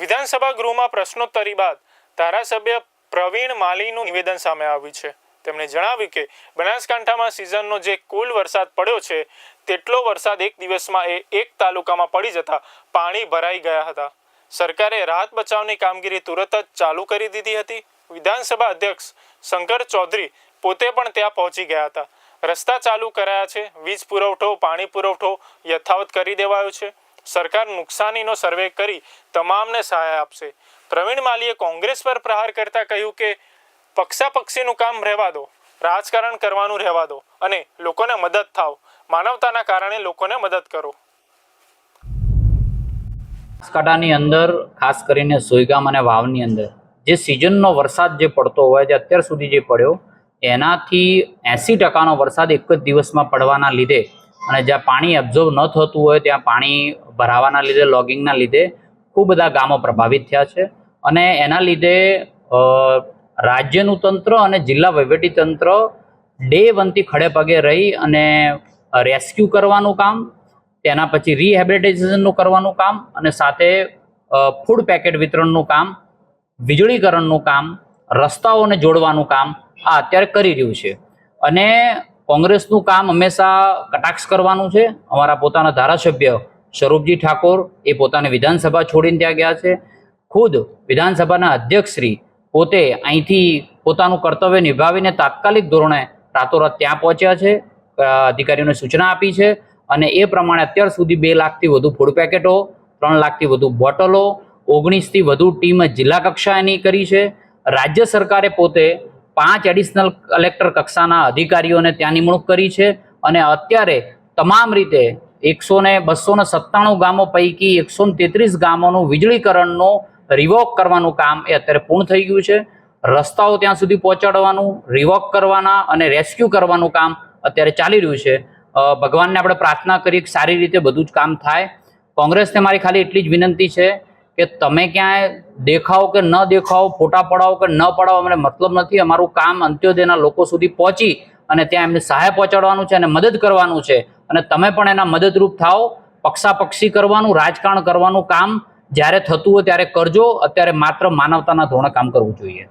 વિધાનસભા ગૃહમાં પ્રશ્નોત્તરી બાદ ધારાસભ્ય પ્રવીણ માલીનું નિવેદન સામે આવ્યું છે. તેમણે જણાવ્યું કે, બનાસકાંઠામાં સિઝનનો જે કુલ વરસાદ પડ્યો છે, તેટલો વરસાદ એક દિવસમાં એ એક તાલુકામાં પડી જતા પાણી ભરાઈ ગયા હતા. સરકારે રાહત બચાવની કામગીરી તુરત જ ચાલુ કરી દીધી હતી. વિધાનસભા અધ્યક્ષ શંકર ચૌધરી પોતે પણ ત્યાં પહોંચી ગયા હતા. રસ્તા ચાલુ કરાયા છે. વીજ પુરવઠો, પાણી પુરવઠો યથાવત કરી દેવાયો છે. સરકાર નુકસાનીનો સર્વે કરી તમામને સહાય આપશે. પ્રવીણ માલીએ કોંગ્રેસ પર પ્રહાર કરતા કહ્યું કે, પક્ષાપક્ષીનું કામ રહેવા દો, રાજકારણ કરવાનું રહેવા દો અને લોકોને મદદ થાવ. માનવતાના કારણે લોકોને મદદ કરો. બનાસકાંઠાની અંદર, ખાસ કરીને સોયગામ અને વાવની અંદર, જે સિઝનનો વરસાદ જે પડતો હોય, જે અત્યાર સુધી જે પડ્યો, એનાથી એંસી ટકાનો વરસાદ એક જ દિવસમાં પડવાના લીધે અને જ્યાં પાણી એબ્ઝોર્વ ન થતું હોય, ત્યાં પાણી ભરાવાના લીધે લોગિંગના લીધે ખૂબ બધા ગામો પ્રભાવિત થયા છે. અને એના લીધે રાજ્યનું તંત્ર અને જિલ્લા તંત્ર ડે વનથી ખડે પગે રહી અને રેસ્ક્યુ કરવાનું કામ, તેના પછી રિહેબિલિટેશનનું કરવાનું કામ અને સાથે ફૂડ પેકેટ વિતરણનું કામ, વીજળીકરણનું કામ, રસ્તાઓને જોડવાનું કામ, આ અત્યારે કરી રહ્યું છે. અને કોંગ્રેસનું કામ હંમેશા કટાક્ષ કરવાનું છે. અમારા પોતાના ધારાસભ્ય સ્વરૂપજી ઠાકોર એ પોતાને વિધાનસભા છોડીને ત્યાં ગયા છે. ખુદ વિધાનસભાના અધ્યક્ષશ્રી પોતે અહીંથી પોતાનું કર્તવ્ય નિભાવીને તાત્કાલિક ધોરણે રાતોરાત ત્યાં પહોંચ્યા છે. અધિકારીઓને સૂચના આપી છે અને એ પ્રમાણે અત્યાર સુધી બે લાખથી વધુ ફૂડ પેકેટો ત્રણ લાખથી વધુ બોટલો, ઓગણીસથી વધુ ટીમ જિલ્લા કક્ષાએની કરી છે. રાજ્ય સરકારે પોતે પાંચ એડિશનલ કલેક્ટર કક્ષાના અધિકારીઓને ત્યાં નિમણૂક કરી છે અને અત્યારે તમામ રીતે એકસો ને બસો ને સત્તાણું ગામો પૈકી એકસો ને તેત્રીસ ગામોનું વીજળીકરણનો રિવોક કરવાનું કામ એ અત્યારે પૂર્ણ થઈ ગયું છે. રસ્તાઓ ત્યાં સુધી પહોંચાડવાનું રિવોક કરવાના અને રેસ્ક્યુ કરવાનું કામ અત્યારે ચાલી રહ્યું છે. ભગવાનને આપણે પ્રાર્થના કરીએ સારી રીતે બધું જ કામ થાય. કોંગ્રેસને મારી ખાલી એટલી જ વિનંતી છે કે તમે ક્યાંય દેખાવ કે ન દેખાવ, ફોટા પડાવો કે ન પડાવો, અમને મતલબ નથી. અમારું કામ અંત્યોદયના લોકો સુધી પહોંચી અને ત્યાં એમને સહાય પહોંચાડવાનું છે અને મદદ કરવાનું છે. અને તમે પણ એના મદદરૂપ થાઓ, પક્ષાપક્ષી કરવાનું, રાજકારણ કરવાનું કામ જ્યારે થતું હોય ત્યારે કરજો. અત્યારે માત્ર માનવતાના ધોરણે કામ કરવું જોઈએ.